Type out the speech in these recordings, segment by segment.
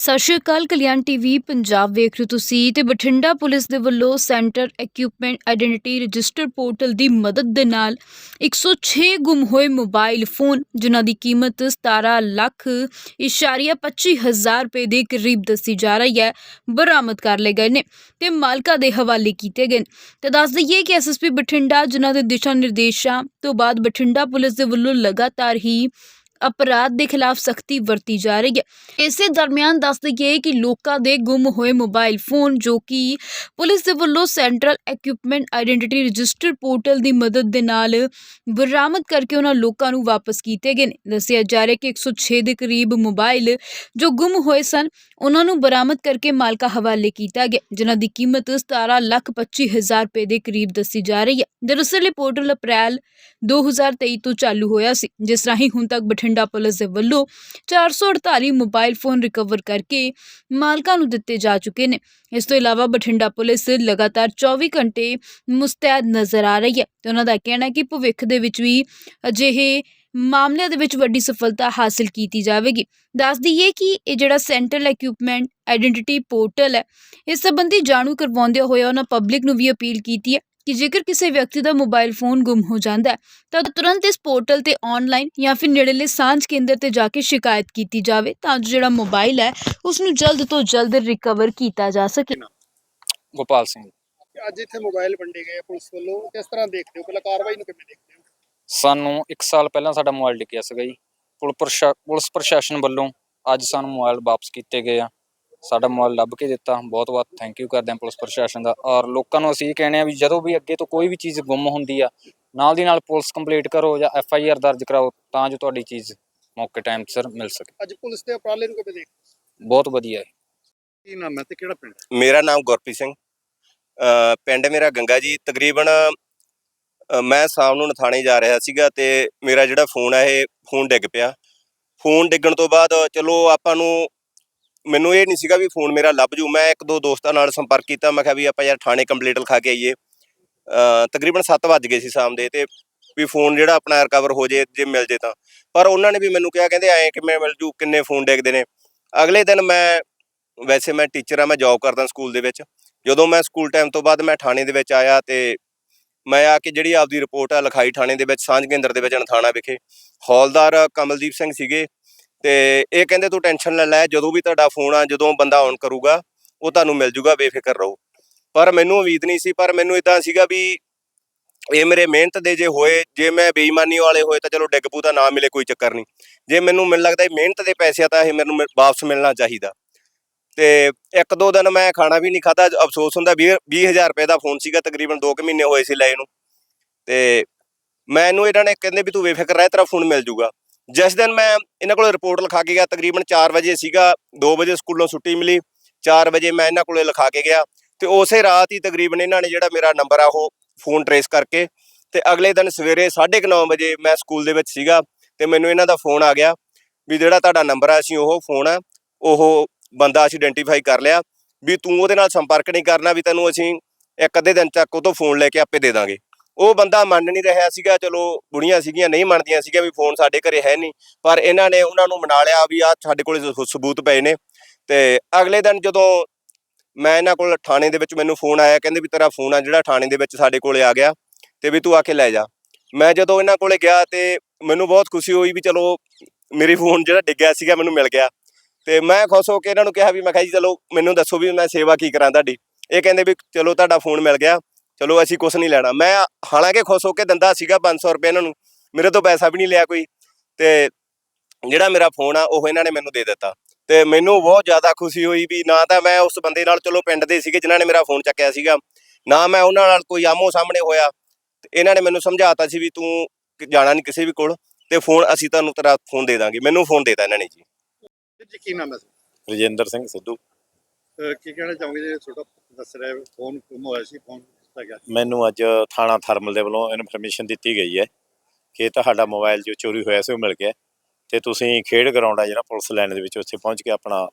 ਸਤਿ ਸ਼੍ਰੀ ਅਕਾਲ, ਕਲਿਆਣ ਟੀਵੀ, ਪੰਜਾਬ ਵੇਖ ਰਹੇ ਹੋ ਤੁਸੀਂ ਤੇ ਬਠਿੰਡਾ ਪੁਲਿਸ ਦੇ ਵੱਲੋਂ centre equipment identity register portal ਦੀ ਮਦਦ ਦੇ ਨਾਲ 106 ਗੁੰਮ ਹੋਏ ਮੋਬਾਈਲ ਫੋਨ ਜਿਨ੍ਹਾਂ ਦੀ ਕੀਮਤ 17 ਲੱਖ ਇਸ਼ਾਰੀਆ 25 ਹਜ਼ਾਰ ਰੁਪਏ ਦੇ ਕਰੀਬ ਦੱਸੀ ਜਾ ਰਹੀ ਹੈ, ਬਰਾਮਦ ਕਰ ਲਏ ਗਏ ਨੇ ਤੇ ਮਾਲਕਾਂ ਦੇ ਹਵਾਲੇ ਕੀਤੇ ਗਏ ਨੇ। ਤੇ ਦੱਸ ਦਈਏ ਕਿ ਐਸਐਸਪੀ ਬਠਿੰਡਾ, ਜਿਨ੍ਹਾਂ ਦੇ ਦਿਸ਼ਾ ਨਿਰਦੇਸ਼ਾਂ ਤੋਂ ਬਾਅਦ ਬਠਿੰਡਾ ਪੁਲਿਸ ਦੇ ਵੱਲੋਂ ਲਗਾਤਾਰ ਹੀ ਅਪਰਾਧ ਦੇ ਖਿਲਾਫ ਸਖਤੀ ਵਰਤੀ ਜਾ ਰਹੀ ਹੈ। ਇਸੇ ਦਰਮਿਆਨ ਦੱਸ ਦਈਏ ਕਿ ਲੋਕਾਂ ਦੇ ਗੁੰਮ ਹੋਏ ਮੋਬਾਈਲ ਫੋਨ ਜੋ ਕਿ ਪੁਲਿਸ ਦੇ ਵੱਲੋਂ central equipment identity register portal ਦੀ ਮਦਦ ਦੇ ਨਾਲ ਬਰਾਮਦ ਕਰਕੇ ਉਹਨਾਂ ਲੋਕਾਂ ਨੂੰ ਵਾਪਸ ਕੀਤੇ ਗਏ ਨੇ। ਦੱਸਿਆ ਜਾ ਰਿਹਾ ਕਿ 106 ਦੇ ਕਰੀਬ ਮੋਬਾਈਲ ਜੋ ਗੁੰਮ ਹੋਏ ਸਨ, ਉਹਨਾਂ ਨੂੰ ਬਰਾਮਦ ਕਰਕੇ ਮਾਲਕਾ ਹਵਾਲੇ ਕੀਤਾ ਗਿਆ, ਜਿਨ੍ਹਾਂ ਦੀ ਕੀਮਤ 17 ਲੱਖ 25 ਹਜ਼ਾਰ ਰੁਪਏ ਦੇ ਕਰੀਬ ਦੱਸੀ ਜਾ ਰਹੀ ਹੈ। ਦਰਅਸਲ ਇਹ ਪੋਰਟਲ ਅਪ੍ਰੈਲ 2023 ਤੋਂ ਚਾਲੂ ਹੋਇਆ ਸੀ, ਜਿਸ ਰਾਹੀਂ ਹੁਣ ਤੱਕ ਬਠਿੰਡਾ ਪੁਲਿਸ ਦੇ ਵੱਲੋਂ 448 ਮੋਬਾਈਲ ਫੋਨ ਰਿਕਵਰ ਕਰਕੇ ਮਾਲਕਾਂ ਨੂੰ ਦਿੱਤੇ ਜਾ ਚੁੱਕੇ ਨੇ। ਇਸ ਤੋਂ ਇਲਾਵਾ ਬਠਿੰਡਾ ਪੁਲਿਸ ਲਗਾਤਾਰ 24 ਘੰਟੇ ਮੁਸਤੈਦ ਨਜ਼ਰ ਆ ਰਹੀ ਹੈ ਤੇ ਉਹਨਾਂ ਦਾ ਕਹਿਣਾ ਹੈ ਕਿ ਭਵਿੱਖ ਦੇ ਵਿੱਚ ਵੀ ਅਜਿਹੇ ਮਾਮਲਿਆਂ ਦੇ ਵਿੱਚ ਵੱਡੀ ਸਫਲਤਾ ਹਾਸਲ ਕੀਤੀ ਜਾਵੇਗੀ। ਦੱਸ ਦਈਏ ਕਿ ਇਹ ਜਿਹੜਾ ਸੈਂਟਰਲ ਇਕਵਿਪਮੈਂਟ ਆਇਡੈਂਟੀਟੀ ਪੋਰਟਲ ਹੈ, ਇਸ ਸੰਬੰਧੀ ਜਾਣੂ ਕਰਵਾਉਂਦੇ ਹੋਏ ਉਹਨਾਂ ਪਬਲਿਕ ਨੂੰ ਵੀ ਅਪੀਲ ਕੀਤੀ ਹੈ ਕਿ ਜੇਕਰ ਕਿਸੇ ਵਿਅਕਤੀ ਦਾ ਮੋਬਾਈਲ ਫੋਨ ਗੁੰਮ ਹੋ ਜਾਂਦਾ ਹੈ ਤਾਂ ਤੁਰੰਤ ਇਸ ਪੋਰਟਲ ਤੇ ਆਨਲਾਈਨ ਜਾਂ ਫਿਰ ਨੇੜਲੇ ਸਾਂਝ ਕੇਂਦਰ ਤੇ ਜਾ ਕੇ ਸ਼ਿਕਾਇਤ ਕੀਤੀ ਜਾਵੇ ਤਾਂ ਜੋ ਜਿਹੜਾ ਮੋਬਾਈਲ ਹੈ ਉਸ ਨੂੰ ਜਲਦ ਤੋਂ ਜਲਦ ਰਿਕਵਰ ਕੀਤਾ ਜਾ ਸਕੇ। ਗੋਪਾਲ ਸਿੰਘ। ਅੱਜ ਇੱਥੇ ਮੋਬਾਈਲ ਵੰਡੇ ਗਏ ਆ ਪੁਲਿਸ ਵੱਲੋਂ। ਕਿਸ ਤਰ੍ਹਾਂ ਦੇਖਦੇ ਹੋ? ਪਹਿਲਾਂ ਕਾਰਵਾਈ ਨੂੰ ਕਿਵੇਂ ਦੇਖਦੇ ਹੋ? ਸਾਨੂੰ 1 ਸਾਲ ਪਹਿਲਾਂ ਸਾਡਾ ਮੋਬਾਈਲ ਡਿੱਗਿਆ ਸੀਗਾ ਜੀ। ਪੁਲ ਪ੍ਰਸ਼ਾ- ਪੁਲਿਸ ਪ੍ਰਸ਼ਾਸਨ ਵੱਲੋਂ ਅੱਜ ਸਾਨੂੰ ਮੋਬਾਈਲ ਵਾਪਸ ਕੀਤੇ ਗਏ ਆ। ਸਾਡਾ ਮੋਬਾਈਲ ਲੱਭ ਕੇ ਦਿੱਤਾ ਬਹੁਤ ਬਹੁਤ ਥੈਂਕ ਯੂ ਕਰਦੇ ਹਾਂ ਪੁਲਿਸ ਪ੍ਰਸ਼ਾਸਨ ਦਾ। ਔਰ ਲੋਕਾਂ ਨੂੰ ਅਸੀਂ ਇਹ ਕਹਿੰਦੇ ਆ ਵੀ ਜਦੋਂ ਵੀ ਅੱਗੇ ਤੋਂ ਕੋਈ ਵੀ ਚੀਜ਼ ਗੁੰਮ ਹੁੰਦੀ ਆ ਨਾਲ ਦੀ ਨਾਲ ਪੁਲਿਸ ਕੰਪਲੀਟ ਕਰੋ ਜਾਂ ਐਫ ਆਈ ਆਰ ਦਰਜ ਕਰਾਓ ਤਾਂ ਜੋ ਤੁਹਾਡੀ ਚੀਜ਼ ਮੌਕੇ ਟਾਈਮ ਸਿਰ ਮਿਲ ਸਕੇ। ਅੱਜ ਪੁਲਿਸ ਦੇ ਉਪਰਾਲੇ ਨੂੰ ਕਿਵੇਂ ਦੇਖਦੇ ਬਹੁਤ ਵਧੀਆ ਹੈ। ਕੀ ਨਾਮ ਹੈ ਤੇ ਕਿਹੜਾ ਪਿੰਡ ਮੇਰਾ ਨਾਮ ਗੁਰਪ੍ਰੀਤ ਸਿੰਘ। ਪਿੰਡ ਮੇਰਾ ਗੰਗਾ ਜੀ। ਤਕਰੀਬਨ ਮੈਂ ਸ਼ਾਮ ਨੂੰ ਨਥਾਣੇ ਜਾ ਰਿਹਾ ਸੀਗਾ ਤੇ ਮੇਰਾ ਜਿਹੜਾ ਫੋਨ ਹੈ ਇਹ ਫੋਨ ਡਿੱਗ ਪਿਆ। ਫੋਨ ਡਿੱਗਣ ਤੋਂ ਬਾਅਦ ਚਲੋ ਆਪਾਂ ਨੂੰ ਮੈਨੂੰ ਇਹ ਨਹੀਂ ਸੀਗਾ ਵੀ ਫੋਨ ਮੇਰਾ ਲੱਭ ਜੂ। ਮੈਂ ਇੱਕ ਦੋ ਦੋਸਤਾਂ ਨਾਲ ਸੰਪਰਕ ਕੀਤਾ। ਮੈਂ ਕਿਹਾ ਵੀ ਆਪਾਂ ਯਾਰ ਥਾਣੇ ਕੰਪਲੀਟ ਲਿਖਾ ਕੇ ਆਈਏ। ਤਕਰੀਬਨ 7 ਵੱਜ ਗਏ ਸੀ ਸ਼ਾਮ ਦੇ ਤੇ ਵੀ ਫੋਨ ਜਿਹੜਾ ਆਪਣਾ ਰਿਕਵਰ ਹੋ ਜੇ ਜੇ ਮਿਲ ਜੇ ਤਾਂ। ਪਰ ਉਹਨਾਂ ਨੇ ਵੀ ਮੈਨੂੰ ਕਿਹਾ, ਕਹਿੰਦੇ ਐਂ ਕਿਵੇਂ ਮਿਲ ਜੂ, ਕਿੰਨੇ ਫੋਨ ਡੇਕਦੇ ਨੇ। ਅਗਲੇ ਦਿਨ ਮੈਂ, ਵੈਸੇ ਮੈਂ ਟੀਚਰ ਆ, ਮੈਂ ਜੌਬ ਕਰਦਾ ਸਕੂਲ ਦੇ ਵਿੱਚ। ਜਦੋਂ ਮੈਂ ਸਕੂਲ ਟਾਈਮ ਤੋਂ ਬਾਅਦ ਮੈਂ ਥਾਣੇ ਦੇ ਵਿੱਚ ਆਇਆ ਤੇ ਮੈਂ ਆ ਕੇ ਜਿਹੜੀ ਆਪਦੀ ਰਿਪੋਰਟ ਆ, ਲਿਖਾਈ ਥਾਣੇ ਦੇ ਵਿੱਚ, ਸਾਂਝ ਕੇਂਦਰ ਦੇ ਵਿੱਚ ਨਥਾਣਾ ਵਿਖੇ। ਹੌਲਦਾਰ ਕਮਲਦੀਪ ਸਿੰਘ ਸੀਗੇ। ਤੇ ਇਹ ਕਹਿੰਦੇ ਤੂੰ ਟੈਨਸ਼ਨ ਨਾ ਲੈ, ਜਦੋਂ ਵੀ ਤੁਹਾਡਾ ਫੋਨ ਆ, ਜਦੋਂ ਬੰਦਾ ਆਨ ਕਰੂਗਾ, ਉਹ ਤੁਹਾਨੂੰ ਮਿਲ ਜੂਗਾ, ਬੇਫਿਕਰ ਰਹੋ। ਪਰ ਮੈਨੂੰ ਉਮੀਦ ਨਹੀਂ ਸੀ, ਪਰ ਮੈਨੂੰ ਇਦਾਂ ਸੀਗਾ ਵੀ ਇਹ ਮੇਰੇ ਮਿਹਨਤ ਦੇ ਜੇ ਹੋਏ, ਜੇ ਮੈਂ ਬੇਈਮਾਨੀ ਵਾਲੇ ਹੋਏ, ਤਾਂ ਚਲੋ ਡਿੱਗਪੂ ਤਾਂ ਨਾ ਮਿਲੇ ਕੋਈ ਚੱਕਰ ਨਹੀਂ। ਜੇ ਮੈਨੂੰ ਮੈਨੂੰ ਲੱਗਦਾ ਇਹ ਮਿਹਨਤ ਦੇ ਪੈਸੇ ਆ, ਤਾਂ ਇਹ ਮੈਨੂੰ ਮਿਲ- ਵਾਪਸ ਮਿਲਣਾ ਚਾਹੀਦਾ। ਤੇ ਇੱਕ ਦੋ ਦਿਨ ਮੈਂ ਖਾਣਾ ਵੀ ਨਹੀਂ ਖਾਦਾ ਅਫਸੋਸ ਹੁੰਦਾ 20 20000 ਰੁਪਏ ਦਾ ਫੋਨ ਸੀਗਾ, ਤਕਰੀਬਨ 2 ਕੁ ਮਹੀਨੇ ਹੋਏ ਸੀ ਲਏ ਨੂੰ। ਤੇ ਮੈਨੂੰ ਇਹਨਾਂ ਨੇ ਕਹਿੰਦੇ ਵੀ ਤੂੰ ਬੇਫਿਕਰ ਰਹਿ, ਤੇਰਾ ਫੋਨ ਮਿਲ ਜੂਗਾ। ਜਿਸ ਦਿਨ ਮੈਂ ਇਹਨਾਂ ਕੋਲ ਰਿਪੋਰਟ ਲਿਖਾ ਕੇ ਗਿਆ, ਤਕਰੀਬਨ 4 ਵਜੇ ਸੀਗਾ 2 ਵਜੇ ਸਕੂਲੋਂ ਛੁੱਟੀ ਮਿਲੀ 4 ਵਜੇ ਮੈਂ ਇਹਨਾਂ ਕੋਲੇ ਲਿਖਾ ਕੇ ਗਿਆ ਤੇ ਉਸੇ ਰਾਤ ਹੀ ਤਕਰੀਬਨ ਇਹਨਾਂ ਨੇ ਜਿਹੜਾ ਮੇਰਾ ਨੰਬਰ ਆ ਉਹ ਫੋਨ ਟਰੇਸ ਕਰਕੇ ਤੇ ਅਗਲੇ ਦਿਨ ਸਵੇਰੇ 9:30 ਵਜੇ ਮੈਂ ਸਕੂਲ ਦੇ ਵਿੱਚ ਸੀਗਾ ਤੇ ਮੈਨੂੰ ਇਹਨਾਂ ਦਾ ਫੋਨ ਆ ਗਿਆ ਵੀ ਜਿਹੜਾ ਤੁਹਾਡਾ ਨੰਬਰ ਆ, ਅਸੀਂ ਉਹ ਫੋਨ ਆ, ਉਹ ਬੰਦਾ ਅਸੀਂ ਆਇਡੈਂਟੀਫਾਈ ਕਰ ਲਿਆ ਵੀ ਤੂੰ ਉਹਦੇ ਨਾਲ ਸੰਪਰਕ ਨਹੀਂ ਕਰਨਾ ਵੀ ਤੈਨੂੰ ਅਸੀਂ ਇੱਕ ਅੱਧੇ ਦਿਨ ਤੱਕ ਉਹ ਤੋਂ ਫੋਨ ਲੈ ਕੇ ਆਪੇ ਦੇ ਦਾਂਗੇ। ਉਹ ਬੰਦਾ ਮੰਨ ਨਹੀਂ ਰਿਹਾ ਸੀਗਾ, ਚਲੋ ਬੁੜੀਆਂ ਸੀਗੀਆਂ, ਨਹੀਂ ਮੰਨਦੀਆਂ ਸੀਗੀਆਂ ਵੀ ਫੋਨ ਸਾਡੇ ਘਰੇ ਹੈ ਨਹੀਂ। ਪਰ ਇਹਨਾਂ ਨੇ ਉਹਨਾਂ ਨੂੰ ਮਨਾ ਲਿਆ ਵੀ ਆ ਸਾਡੇ ਕੋਲੇ ਸਬੂਤ ਪਏ ਨੇ। ਤੇ ਅਗਲੇ ਦਿਨ ਜਦੋਂ ਮੈਂ ਇਹਨਾਂ ਕੋਲ ਥਾਣੇ ਦੇ ਵਿੱਚ ਮੈਨੂੰ ਫੋਨ ਆਇਆ, ਕਹਿੰਦੇ ਵੀ ਤੇਰਾ ਫੋਨ ਆ ਜਿਹੜਾ ਥਾਣੇ ਦੇ ਵਿੱਚ ਸਾਡੇ ਕੋਲੇ ਆ ਗਿਆ, ਤੇ ਵੀ ਤੂੰ ਆ ਕੇ ਲੈ ਜਾ। ਮੈਂ ਜਦੋਂ ਇਹਨਾਂ ਕੋਲੇ ਗਿਆ ਤੇ ਮੈਨੂੰ ਬਹੁਤ ਖੁਸ਼ੀ ਹੋਈ ਵੀ ਚਲੋ ਮੇਰੀ ਫੋਨ ਜਿਹੜਾ ਡਿੱਗਿਆ ਸੀਗਾ ਮੈਨੂੰ ਮਿਲ ਗਿਆ। ਤੇ ਮੈਂ ਖੁਸ਼ ਹੋ ਕੇ ਇਹਨਾਂ ਨੂੰ ਕਿਹਾ ਵੀ ਮੈਂ ਕਿਹਾ ਜੀ, ਚਲੋ ਮੈਨੂੰ ਦੱਸੋ ਵੀ ਮੈਂ ਸੇਵਾ ਕੀ ਕਰਾਂ ਤੁਹਾਡੀ। ਇਹ ਕਹਿੰਦੇ ਵੀ ਚਲੋ ਤੁਹਾਡਾ ਫੋਨ ਮਿਲ ਗਿਆ। ਚਲੋ ਅਸੀਂ ਕੁਝ ਨਹੀਂ ਲੈਣਾ। ਮੈਂ ਹਾਲਾਂਕਿ ਖੁਸ਼ ਹੋ ਕੇ ਦਿੰਦਾ ਸੀਗਾ 500 ਰੁਪਏ ਇਹਨਾਂ ਨੂੰ। ਮੇਰੇ ਤੋਂ ਪੈਸਾ ਵੀ ਨਹੀਂ ਲਿਆ ਕੋਈ। ਤੇ ਜਿਹੜਾ ਮੇਰਾ ਫੋਨ ਆ ਉਹ ਇਹਨਾਂ ਨੇ ਮੈਨੂੰ ਦੇ ਦਿੱਤਾ। ਤੇ ਮੈਨੂੰ ਬਹੁਤ ਜ਼ਿਆਦਾ ਖੁਸ਼ੀ ਹੋਈ ਵੀ ਨਾ ਤਾਂ ਮੈਂ ਉਸ ਬੰਦੇ ਨਾਲ ਚਲੋ ਪਿੰਡ ਦੇ ਸੀਗੇ ਜਿਨ੍ਹਾਂ ਨੇ ਮੇਰਾ ਫੋਨ ਚੱਕਿਆ ਸੀਗਾ ਨਾ ਮੈਂ ਉਹਨਾਂ ਨਾਲ ਕੋਈ ਆਮੋ ਸਾਹਮਣੇ ਹੋਇਆ। ਤੇ ਇਹਨਾਂ ਨੇ ਮੈਨੂੰ ਸਮਝਾਤਾ ਸੀ ਵੀ ਤੂੰ ਜਾਣਾ ਨਹੀਂ ਕਿਸੇ ਵੀ ਕੋਲ। ਤੇ ਫੋਨ ਅਸੀਂ ਤੁਹਾਨੂੰ ਤੇਰਾ ਫੋਨ ਦੇ ਦਾਂਗੇ। ਮੈਨੂੰ ਫੋਨ ਦੇਤਾ ਇਹਨਾਂ ਨੇ ਜੀ। ਜੀ ਕੀ ਨਾਮ ਹੈ ਰਜਿੰਦਰ ਸਿੰਘ ਸਿੱਧੂ। ਕੀ ਕਹਿਣਾ ਚਾਹੋਗੇ? ਜੇ ਤੁਹਾਡਾ ਦੱਸ ਰਿਹਾ ਫੋਨ ਗੁੰਮ ਹੋਇਆ ਸੀ ਫੋਨ ਦਿੱਤਾ ਮੈਨੂੰ ਅੱਜ ਥਾਣਾ ਥਰਮਲ ਦੇ ਵੱਲੋਂ ਇਨਫੋਰਮੇਸ਼ਨ ਦਿੱਤੀ ਗਈ ਹੈ ਕਿ ਤੁਹਾਡਾ ਮੋਬਾਈਲ ਜੋ ਚੋਰੀ ਹੋਇਆ ਸੀ ਉਹ ਮਿਲ ਗਿਆ ਤੇ ਤੁਸੀਂ ਖੇਡ ਗਰਾਊਂਡ ਆ ਜਿਹੜਾ ਪੁਲਿਸ ਲਾਈਨ ਦੇ ਵਿੱਚ ਉੱਥੇ ਪਹੁੰਚ ਕੇ ਆਪਣਾ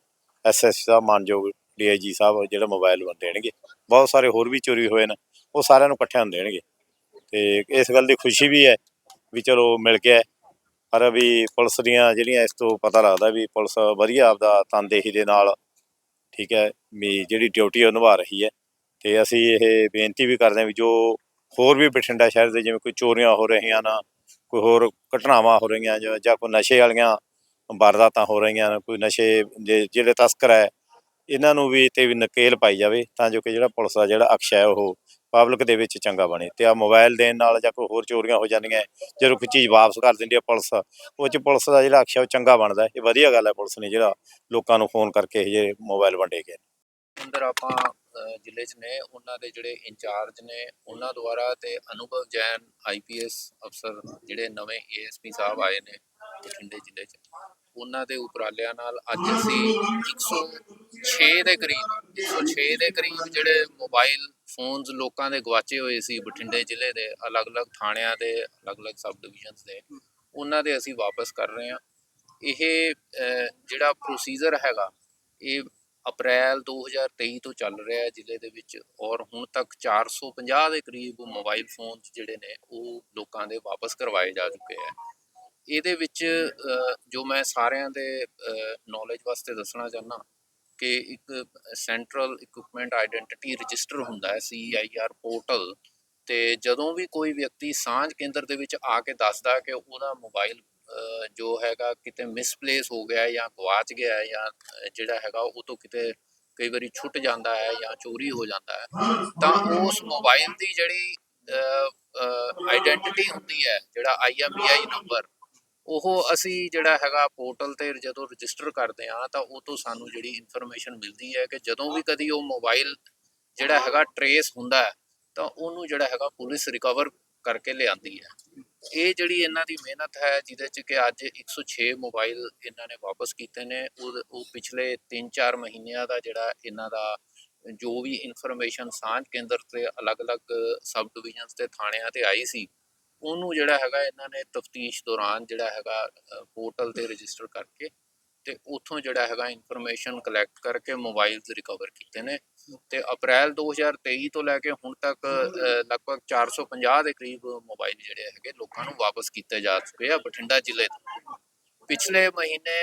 ਐਸਐਸ ਸਾਹਿਬ ਮਾਨਯੋਗ ਡੀਆਈਜੀ ਸਾਹਿਬ ਜਿਹੜਾ ਮੋਬਾਈਲ ਦੇਣਗੇ। ਬਹੁਤ ਸਾਰੇ ਹੋਰ ਵੀ ਚੋਰੀ ਹੋਏ ਨੇ, ਉਹ ਸਾਰਿਆਂ ਨੂੰ ਇਕੱਠਿਆਂ ਦੇਣਗੇ। ਤੇ ਇਸ ਗੱਲ ਦੀ ਖੁਸ਼ੀ ਵੀ ਹੈ ਵੀ ਚਲੋ ਮਿਲ ਗਿਆ। ਹੈ ਪਰ ਵੀ ਪੁਲਿਸ ਦੀਆਂ ਜਿਹੜੀਆਂ ਇਸ ਤੋਂ ਪਤਾ ਲੱਗਦਾ ਵੀ ਪੁਲਿਸ ਵਧੀਆ ਆਪਦਾ ਤਨਦੇਹੀ ਦੇ ਨਾਲ ਠੀਕ ਹੈ, ਵੀ ਜਿਹੜੀ ਡਿਊਟੀ ਉਹ ਨਿਭਾ ਰਹੀ ਹੈ। ਤੇ ਅਸੀਂ ਇਹ ਬੇਨਤੀ ਵੀ ਕਰਦੇ ਹਾਂ ਵੀ ਜੋ ਹੋਰ ਵੀ ਬਠਿੰਡਾ ਸ਼ਹਿਰ ਦੇ ਜਿਵੇਂ ਕੋਈ ਚੋਰੀਆਂ ਹੋ ਰਹੀਆਂ ਨਾ, ਕੋਈ ਹੋਰ ਘਟਨਾਵਾਂ ਹੋ ਰਹੀਆਂ ਜਾਂ ਕੋਈ ਨਸ਼ੇ ਵਾਲੀਆਂ ਵਾਰਦਾਤਾਂ ਹੋ ਰਹੀਆਂ ਨੇ ਕੋਈ ਨਸ਼ੇ ਜਿਹੜੇ ਤਸਕਰ ਹੈ, ਇਹਨਾਂ ਨੂੰ ਵੀ ਤੇ ਵੀ ਨਕੇਲ ਪਾਈ ਜਾਵੇ ਤਾਂ ਜੋ ਕਿ ਜਿਹੜਾ ਪੁਲਿਸ ਦਾ ਜਿਹੜਾ ਅਕਸ਼ ਹੈ ਉਹ ਪਬਲਿਕ ਦੇ ਵਿੱਚ ਚੰਗਾ ਬਣੇ ਤੇ ਆ ਮੋਬਾਈਲ ਦੇਣ ਨਾਲ ਜਾਂ ਕੋਈ ਹੋਰ ਚੋਰੀਆਂ ਹੋ ਜਾਂਦੀਆਂ, ਜਦੋਂ ਕੋਈ ਚੀਜ਼ ਵਾਪਸ ਕਰ ਦਿੰਦੀ ਹੈ ਪੁਲਿਸ, ਉਹ ਚ ਪੁਲਿਸ ਦਾ ਜਿਹੜਾ ਅਕਸ਼ ਹੈ ਉਹ ਚੰਗਾ ਬਣਦਾ ਇਹ ਵਧੀਆ ਗੱਲ ਹੈ ਪੁਲਿਸ ਨੇ ਜਿਹੜਾ ਲੋਕਾਂ ਨੂੰ ਫੋਨ ਕਰਕੇ ਇਹ ਜਿਹੇ ਮੋਬਾਈਲ ਵੰਡੇ ਗਏ ਅੰਦਰ ਆਪਾਂ ਜ਼ਿਲ੍ਹੇ 'ਚ ਨੇ, ਉਹਨਾਂ ਦੇ ਜਿਹੜੇ ਇੰਚਾਰਜ ਨੇ, ਉਹਨਾਂ ਦੁਆਰਾ ਤੇ ਅਨੁਭਵ ਜੈਨ ਆਈਪੀਐਸ ਅਫਸਰ ਜਿਹੜੇ ਨਵੇਂ ਏਐਸਪੀ ਸਾਹਿਬ ਆਏ ਨੇ ਬਠਿੰਡੇ ਜ਼ਿਲ੍ਹੇ 'ਚ, ਉਹਨਾਂ ਦੇ ਉਪਰਾਲਿਆਂ ਨਾਲ ਅੱਜ ਅਸੀਂ 106 ਦੇ ਕਰੀਬ 106 ਦੇ ਕਰੀਬ ਜਿਹੜੇ ਮੋਬਾਈਲ ਫੋਨਸ ਲੋਕਾਂ ਦੇ ਗਵਾਚੇ ਹੋਏ ਸੀ ਬਠਿੰਡੇ ਜ਼ਿਲ੍ਹੇ ਦੇ ਅਲੱਗ-ਅਲੱਗ ਥਾਣਿਆਂ ਦੇ, ਅਲੱਗ-ਅਲੱਗ ਸਬ ਡਿਵੀਜ਼ਨਸ ਦੇ, ਉਹਨਾਂ ਦੇ ਅਸੀਂ ਵਾਪਸ ਕਰ ਰਹੇ ਹਾਂ। ਇਹ ਜਿਹੜਾ ਪ੍ਰੋਸੀਜਰ ਹੈਗਾ, ਇਹ ਅਪ੍ਰੈਲ 2023 ਤੋਂ ਚੱਲ ਰਿਹਾ ਹੈ ਜ਼ਿਲ੍ਹੇ ਦੇ ਵਿੱਚ ਔਰ ਹੁਣ ਤੱਕ 450 ਦੇ ਕਰੀਬ ਮੋਬਾਈਲ ਫੋਨ ਜਿਹੜੇ ਨੇ ਉਹ ਲੋਕਾਂ ਦੇ ਵਾਪਸ ਕਰਵਾਏ ਜਾ ਚੁੱਕੇ ਹੈ। ਇਹਦੇ ਵਿੱਚ ਜੋ ਮੈਂ ਸਾਰਿਆਂ ਦੇ ਨੌਲੇਜ ਵਾਸਤੇ ਦੱਸਣਾ ਚਾਹੁੰਦਾ ਕਿ ਇੱਕ ਸੈਂਟਰਲ ਇਕਵਿਪਮੈਂਟ ਆਇਡੈਂਟੀਟੀ ਰਜਿਸਟਰ ਹੁੰਦਾ ਹੈ ਸੀਆਈਆਰ ਪੋਰਟਲ ਤੇ ਜਦੋਂ ਵੀ ਕੋਈ ਵਿਅਕਤੀ ਸਾਂਝ ਕੇਂਦਰ ਦੇ ਵਿੱਚ ਆ ਕੇ ਦੱਸਦਾ ਕਿ ਉਹਦਾ ਮੋਬਾਈਲ ਜੋ ਹੈਗਾ ਕਿਤੇ ਮਿਸਪਲੇਸ ਹੋ ਗਿਆ ਜਾਂ ਗਵਾਚ ਗਿਆ ਜਾਂ ਜਿਹੜਾ ਹੈਗਾ ਉਹ ਤੋਂ ਕਿਤੇ ਕਈ ਵਾਰੀ ਛੁੱਟ ਜਾਂਦਾ ਹੈ ਜਾਂ ਚੋਰੀ ਹੋ ਜਾਂਦਾ ਹੈ, ਤਾਂ ਉਸ ਮੋਬਾਈਲ ਦੀ ਜਿਹੜੀ ਆਇਡੈਂਟੀਟੀ ਹੁੰਦੀ ਹੈ, ਜਿਹੜਾ ਆਈਐਮਈਆਈ ਨੰਬਰ ਉਹ ਅਸੀਂ ਜਿਹੜਾ ਹੈਗਾ ਪੋਰਟਲ ਤੇ ਜਦੋਂ ਰਜਿਸਟਰ ਕਰਦੇ ਆ ਤਾਂ ਉਹ ਤੋਂ ਸਾਨੂੰ ਜਿਹੜੀ ਇਨਫੋਰਮੇਸ਼ਨ ਮਿਲਦੀ ਹੈ ਕਿ ਜਦੋਂ ਵੀ ਕਦੀ ਉਹ ਮੋਬਾਈਲ ਜਿਹੜਾ ਹੈਗਾ ਟਰੇਸ ਹੁੰਦਾ ਹੈ, ਤਾਂ ਉਹਨੂੰ ਜਿਹੜਾ ਹੈਗਾ ਪੁਲਿਸ ਰਿਕਵਰ ਕਰਕੇ ਲਿਆਂਦੀ ਹੈ। ਇਹ ਜਿਹੜੀ ਇਹਨਾਂ ਦੀ ਮਿਹਨਤ ਹੈ, ਜਿਹਦੇ ਚ ਕਿ ਅੱਜ 106 ਮੋਬਾਈਲ ਇਹਨਾਂ ਨੇ ਵਾਪਸ ਕੀਤੇ ਨੇ, ਉਹ ਉਹ ਪਿਛਲੇ 3-4 ਮਹੀਨਿਆਂ ਦਾ ਜਿਹੜਾ ਇਹਨਾਂ ਦਾ, ਜੋ ਵੀ ਇਨਫੋਰਮੇਸ਼ਨ ਸਾਂਝ ਕੇਂਦਰ ਤੇ ਅਲੱਗ-ਅਲੱਗ ਸਬ ਡਿਵੀਜ਼ਨਸ ਤੇ ਥਾਣਿਆਂ ਤੇ ਆਈ ਸੀ, ਉਹਨੂੰ ਜਿਹੜਾ ਹੈਗਾ ਇਹਨਾਂ ਨੇ ਤਫਤੀਸ਼ ਦੌਰਾਨ ਜਿਹੜਾ ਹੈਗਾ ਪੋਰਟਲ ਤੇ ਰਜਿਸਟਰ ਕਰਕੇ ਤੇ ਉੱਥੋਂ ਜਿਹੜਾ ਹੈਗਾ ਇਨਫੋਰਮੇਸ਼ਨ ਕਲੈਕਟ ਕਰਕੇ ਮੋਬਾਈਲਸ ਰਿਕਵਰ ਕੀਤੇ ਨੇ। ਤੇ ਅਪ੍ਰੈਲ 2023 ਤੋਂ ਲੈ ਕੇ ਹੁਣ ਤੱਕ ਲਗਭਗ 450 ਦੇ ਕਰੀਬ ਮੋਬਾਈਲ ਜਿਹੜੇ ਹੈਗੇ ਲੋਕਾਂ ਨੂੰ ਵਾਪਸ ਕੀਤੇ ਜਾ ਚੁੱਕੇ ਆ ਬਠਿੰਡਾ ਜ਼ਿਲ੍ਹੇ ਤੋਂ। ਪਿਛਲੇ ਮਹੀਨੇ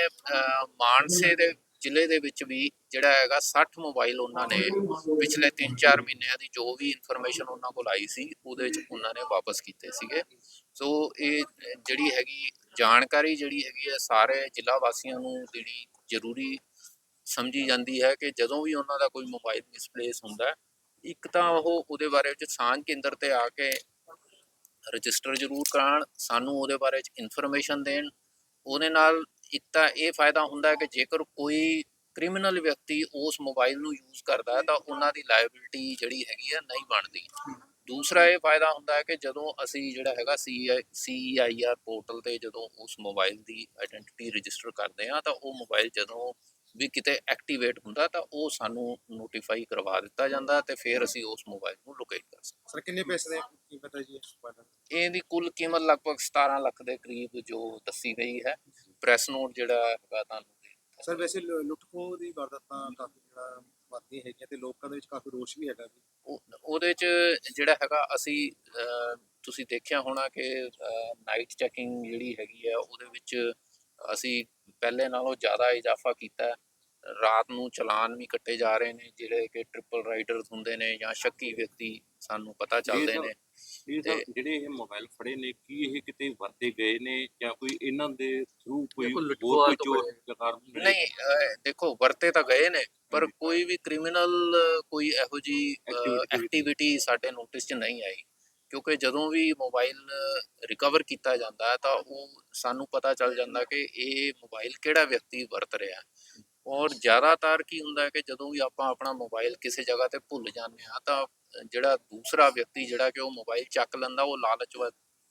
ਮਾਨਸੇ ਦੇ ਜ਼ਿਲ੍ਹੇ ਦੇ ਵਿੱਚ ਵੀ ਜਿਹੜਾ ਹੈਗਾ 60 ਮੋਬਾਈਲ ਉਹਨਾਂ ਨੇ ਪਿਛਲੇ 3-4 ਮਹੀਨਿਆਂ ਦੀ ਜੋ ਵੀ ਇਨਫੋਰਮੇਸ਼ਨ ਉਹਨਾਂ ਕੋਲ ਆਈ ਸੀ ਉਹਦੇ ਵਿੱਚ ਉਹਨਾਂ ਨੇ ਵਾਪਸ ਕੀਤੇ ਸੀਗੇ। ਸੋ ਇਹ ਜਿਹੜੀ ਹੈਗੀ ਜਾਣਕਾਰੀ ਜਿਹੜੀ ਹੈਗੀ ਹੈ ਸਾਰੇ ਜ਼ਿਲ੍ਹਾ ਵਾਸੀਆਂ ਨੂੰ ਦੇਣੀ ਜ਼ਰੂਰੀ ਸਮਝੀ ਜਾਂਦੀ ਹੈ ਕਿ ਜਦੋਂ ਵੀ ਉਹਨਾਂ ਦਾ ਕੋਈ ਮੋਬਾਈਲ ਮਿਸਪਲੇਸ ਹੁੰਦਾ ਇੱਕ ਤਾਂ ਉਹ ਉਹਦੇ ਬਾਰੇ ਵਿੱਚ ਸਾਂਝ ਕੇਂਦਰ ਤੇ ਆ ਕੇ ਰਜਿਸਟਰ ਜ਼ਰੂਰ ਕਰਾਉਣ, ਸਾਨੂੰ ਉਹਦੇ ਬਾਰੇ ਵਿੱਚ ਇਨਫੋਰਮੇਸ਼ਨ ਦੇਣ। ਉਹਦੇ ਨਾਲ ਇੱਕ ਤਾਂ ਇਹ ਫਾਇਦਾ ਹੁੰਦਾ ਹੈ ਕਿ ਜੇਕਰ ਕੋਈ ਕ੍ਰਿਮੀਨਲ ਵਿਅਕਤੀ ਉਸ ਮੋਬਾਈਲ ਨੂੰ ਯੂਜ਼ ਕਰਦਾ ਹੈ, ਤਾਂ ਉਹਨਾਂ ਦੀ ਲਾਇਬਿਲਟੀ ਜਿਹੜੀ ਹੈਗੀ ਹੈ ਨਹੀਂ ਬਣਦੀ। ਦੂਸਰਾ ਇਹ ਫਾਇਦਾ ਹੁੰਦਾ ਹੈ ਕਿ ਜਦੋਂ ਅਸੀਂ ਜਿਹੜਾ ਹੈਗਾ ਸੀਈਆਈਆਰ ਪੋਰਟਲ ਤੇ ਜਦੋਂ ਉਸ ਮੋਬਾਈਲ ਦੀ ਆਇਡੈਂਟੀਟੀ ਰਜਿਸਟਰ ਕਰਦੇ ਹਾਂ, ਤਾਂ ਉਹ ਮੋਬਾਈਲ ਜਦੋਂ ਵੀ ਕਿਤੇ ਐਕਟੀਵੇਟ ਹੁੰਦਾ ਤਾਂ ਉਹ ਸਾਨੂੰ ਨੋਟੀਫਾਈ ਕਰਵਾ ਦਿੱਤਾ ਜਾਂਦਾ ਤੇ ਫਿਰ ਅਸੀਂ ਉਸ ਮੋਬਾਈਲ ਨੂੰ ਲੋਕੇਟ ਕਰ ਸਕਦੇ ਸਰ ਕਿੰਨੇ ਪੈਸੇ ਦੇ ਕੀਮਤ ਹੈ ਜੀ? ਇਹਦੀ ਕੁੱਲ ਕੀਮਤ ਲਗਭਗ 17 ਲੱਖ ਦੇ ਕਰੀਬ ਜੋ ਦੱਸੀ ਗਈ ਹੈ ਪ੍ਰੈਸ ਨੋਟ ਜਿਹੜਾ ਹੈਗਾ ਤੁਹਾਨੂੰ। ਸਰ ਵੈਸੇ ਲ- ਲੁੱਟ ਖੋਹ ਦੀ ਵਾਰਦਾਤਾਂ ਕਾਫੀ ਜਿਹੜਾ ਹੈਗੀਆਂ ਤੇ ਲੋਕਾਂ ਦੇ ਵਿੱਚ ਕਾਫੀ ਰੋਸ਼ ਵੀ ਹੈਗਾ ਜੀ ਉਹ- ਉਹਦੇ ਚ ਜਿਹੜਾ ਹੈਗਾ ਅਸੀਂ ਤੁਸੀਂ ਦੇਖਿਆ ਹੋਣਾ ਕਿ ਨਾਈਟ ਚੈਕਿੰਗ ਜਿਹੜੀ ਹੈਗੀ ਹੈ ਉਹਦੇ ਵਿੱਚ ਅਸੀਂ ਪਹਿਲੇ ਨਾਲੋਂ ਜ਼ਿਆਦਾ ਇਜ਼ਾਫਾ ਕੀਤਾ ਹੈ ਰਾਤ ਨੂੰ ਚਲਾਨ ਵੀ ਕੱਟੇ ਜਾ ਰਹੇ ਨੇ ਜਿਹੜੇ ਕਿ ਟ੍ਰਿਪਲ ਰਾਈਡਰਸ ਹੁੰਦੇ ਨੇ ਜਾਂ ਸ਼ੱਕੀ ਵਿਅਕਤੀ ਸਾਨੂੰ ਪਤਾ ਚੱਲਦੇ ਨੇ ਜਿਹੜੇ ਇਹ ਮੋਬਾਈਲ ਫੜੇ ਨੇ ਕੀ ਇਹ ਕਿਤੇ ਵਰਤੇ ਗਏ ਨੇ ਜਾਂ ਕੋਈ ਇਹਨਾਂ ਦੇ ਥਰੂ ਕੋਈ ਹੋਰ ਕੋਈ ਚੋਰ ਮਿਲੇ? ਨਹੀਂ ਦੇਖੋ ਵਰਤੇ ਤਾਂ ਗਏ ਨੇ ਪਰ। ਕੋਈ ਵੀ ਕ੍ਰਿਮੀਨਲ ਕੋਈ ਇਹੋ ਜੀ ਐਕਟੀਵਿਟੀ ਸਾਡੇ ਨੋਟਿਸ 'ਚ ਨਹੀਂ ਆਈ ਕਿਉਂਕਿ ਜਦੋਂ ਵੀ ਮੋਬਾਈਲ ਰਿਕਵਰ ਕੀਤਾ ਜਾਂਦਾ ਹੈ ਤਾਂ ਉਹ ਸਾਨੂੰ ਪਤਾ ਚੱਲ ਜਾਂਦਾ ਕਿ ਇਹ ਮੋਬਾਈਲ ਕਿਹੜਾ ਵਿਅਕਤੀ ਵਰਤ ਰਿਹਾ ਹੈ ਔਰ ਜ਼ਿਆਦਾਤਰ ਕੀ ਹੁੰਦਾ ਹੈ ਕਿ ਜਦੋਂ ਵੀ ਆਪਾਂ ਆਪਣਾ ਮੋਬਾਈਲ ਕਿਸੇ ਜਗ੍ਹਾ ਤੇ ਭੁੱਲ ਜਾਂਦੇ ਹਾਂ, ਤਾਂ ਜਿਹੜਾ ਦੂਸਰਾ ਵਿਅਕਤੀ ਜਿਹੜਾ ਕਿ ਉਹ ਮੋਬਾਈਲ ਚੱਕ ਲੈਂਦਾ, ਉਹ ਲਾਲਚ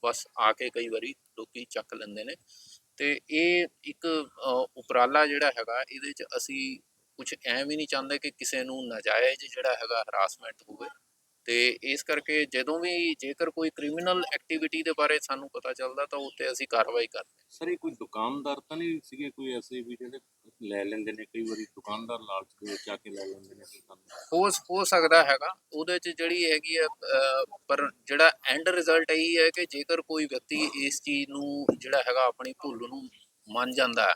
ਬਸ ਆ ਕੇ ਕਈ ਵਾਰੀ ਲੋਕੀ ਚੱਕ ਲੈਂਦੇ ਨੇ। ਤੇ ਇਹ ਇੱਕ ਉਪਰਾਲਾ ਜਿਹੜਾ ਹੈਗਾ, ਇਹਦੇ 'ਚ ਅਸੀਂ ਕੁਝ ਐਂ ਵੀ ਨਹੀਂ ਚਾਹੁੰਦੇ ਕਿ ਕਿਸੇ ਨੂੰ ਨਾਜਾਇਜ਼ ਜਿਹੜਾ ਹੈਗਾ ਹਰਾਸਮੈਂਟ ਹੋਵੇ। ਤੇ ਇਸ ਕਰਕੇ ਜਦੋਂ ਵੀ ਜੇਕਰ ਕੋਈ ਕ੍ਰਿਮੀਨਲ ਐਕਟੀਵਿਟੀ ਦੇ ਬਾਰੇ ਸਾਨੂੰ ਪਤਾ ਚੱਲਦਾ, ਤਾਂ ਉੱਤੇ ਅਸੀਂ ਕਾਰਵਾਈ ਕਰਦੇ ਸਰ, ਇਹ ਕੋਈ ਦੁਕਾਨਦਾਰ ਤਾਂ ਨਹੀਂ ਸੀਗੇ? ਕੋਈ ਐਸੇ ਵੀ ਜਿਹੜੇ ਲੈ ਲੈਂਦੇ ਨੇ ਕਈ ਵਾਰੀ ਦੁਕਾਨਦਾਰ ਲਾਲਚ ਦੇ ਵਿੱਚ ਆ ਕੇ ਲੈ ਲੈਂਦੇ ਨੇ ਦੁਕਾਨ ਹੋ ਹੋ ਸਕਦਾ ਹੈਗਾ ਉਹਦੇ ਚ ਜਿਹੜੀ ਹੈਗੀ ਹੈ ਅਹ, ਪਰ ਜਿਹੜਾ ਐਂਡ ਰਿਜ਼ਲਟ ਇਹੀ ਹੈ ਕਿ ਜੇਕਰ ਕੋਈ ਵਿਅਕਤੀ ਇਸ ਚੀਜ਼ ਨੂੰ ਜਿਹੜਾ ਹੈਗਾ ਆਪਣੀ ਭੁੱਲ ਨੂੰ ਮੰਨ ਜਾਂਦਾ ਹੈ,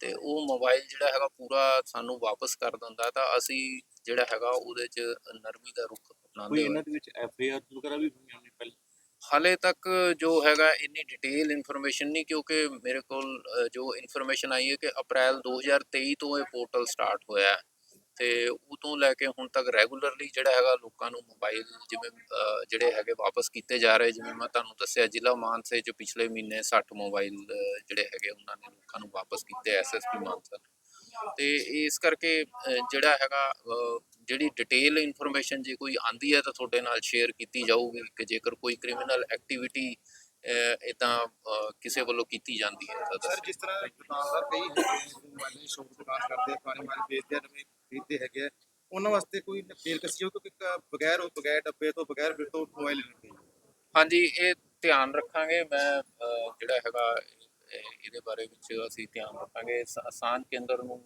ਤੇ ਉਹ ਮੋਬਾਈਲ ਜਿਹੜਾ ਹੈਗਾ ਪੂਰਾ ਸਾਨੂੰ ਵਾਪਸ ਕਰ ਦਿੰਦਾ ਤਾਂ ਅਸੀਂ ਜਿਹੜਾ ਹੈਗਾ ਉਹਦੇ ਚ ਨਰਮੀ ਦਾ ਰੁਖ ਕੋਈ ਅਪਣਾਉਂਦੇ ਇਹਨਾਂ ਹੋਏ ਦੇ ਵਿੱਚ ਐਫ ਆਈ ਆਰ ਵਗੈਰਾ ਵੀ ਹੋਈਆਂ ਨੇ ਪਹਿਲਾਂ? ਹਾਲੇ ਤੱਕ ਜੋ ਹੈਗਾ ਇੰਨੀ ਡਿਟੇਲ ਇਨਫੋਰਮੇਸ਼ਨ ਨਹੀਂ, ਕਿਉਂਕਿ ਮੇਰੇ ਕੋਲ ਜੋ ਇਨਫੋਰਮੇਸ਼ਨ ਆਈ ਹੈ ਕਿ ਅਪ੍ਰੈਲ 2023 ਤੋਂ ਇਹ ਪੋਰਟਲ ਸਟਾਰਟ ਹੋਇਆ ਹੈ। ਤੇ ਉਹ ਤੋਂ ਲੈ ਕੇ ਹੁਣ ਤੱਕ ਰੈਗੂਲਰਲੀ ਜਿਹੜਾ ਹੈਗਾ ਲੋਕਾਂ ਨੂੰ ਮੋਬਾਈਲ ਜਿਵੇਂ ਜਿਹੜੇ ਹੈਗੇ ਵਾਪਸ ਕੀਤੇ ਜਾ ਰਹੇ, ਜਿਵੇਂ ਮੈਂ ਤੁਹਾਨੂੰ ਦੱਸਿਆ, ਜ਼ਿਲ੍ਹਾ ਮਾਨਸੇ ਚ ਪਿਛਲੇ ਮਹੀਨੇ 60 ਮੋਬਾਈਲ ਜਿਹੜੇ ਹੈਗੇ ਉਹਨਾਂ ਨੇ ਲੋਕਾਂ ਨੂੰ ਵਾਪਸ ਕੀਤੇ ਐਸਐਸਪੀ ਮਾਨਸਾ ਨੇ। ਤੇ ਇਸ ਕਰਕੇ ਜਿਹੜਾ ਹੈਗਾ ਜਿਹੜੀ ਡਿਟੇਲ ਇਨਫੋਰਮੇਸ਼ਨ ਜੇ ਕੋਈ ਆਂਦੀ ਹੈ ਤਾਂ ਤੁਹਾਡੇ ਨਾਲ ਸ਼ੇਅਰ ਕੀਤੀ ਜਾਊਗੀ ਕਿ ਜੇਕਰ ਕੋਈ ਕ੍ਰਿਮੀਨਲ ਐਕਟੀਵਿਟੀ ਇਦਾਂ ਕਿਸੇ ਵੱਲੋਂ ਕੀਤੀ ਜਾਂਦੀ ਹੈ ਤਾਂ ਸਰ। ਜਿਸ ਤਰ੍ਹਾਂ ਦੁਕਾਨਦਾਰ ਕਈ ਦੀ ਸ਼ੌਪ ਦੁਕਾਨ ਕਰਦੇ ਪੁਰਾਣੇ ਮੋਬਾਈਲ ਵੇਚਦੇ ਨਵੇਂ ਖਰੀਦਦੇ ਹੈਗੇ ਉਹਨਾਂ ਵਾਸਤੇ ਕੋਈ ਨਕੇਲ ਕਸੀ ਹੋ ਕਿਉਂਕਿ ਬਗੈਰ ਉਹ ਬਗੈਰ ਡੱਬੇ ਤੋਂ ਬਗੈਰ ਫਿਰ ਤੋਂ ਮੋਬਾਈਲ ਲੈਣਗੇ ਹਾਂਜੀ ਇਹ ਧਿਆਨ ਰੱਖਾਂਗੇ ਮੈਂ ਜਿਹੜਾ ਹੈਗਾ ਇਹ- ਇਹਦੇ ਬਾਰੇ ਵਿੱਚ ਅਸੀਂ ਧਿਆਨ ਰੱਖਾਂਗੇ ਸਾਂਝ ਕੇਂਦਰ ਨੂੰ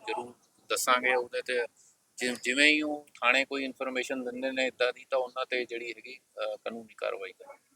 ਜ਼ਰੂਰ ਦੱਸਾਂਗੇ ਉਹਦੇ ਤੇ ਜਿ- ਜਿਵੇਂ ਹੀ ਉਹ ਥਾਣੇ ਕੋਈ ਇਨਫੋਰਮੇਸ਼ਨ ਦਿੰਦੇ ਨੇ ਇਦਾਂ ਦੀ ਤਾਂ ਉਹਨਾਂ ਤੇ ਜਿਹੜੀ ਹੈਗੀ ਅ, ਕਾਨੂੰਨੀ ਕਾਰਵਾਈ ਕਰਾਂਗੇ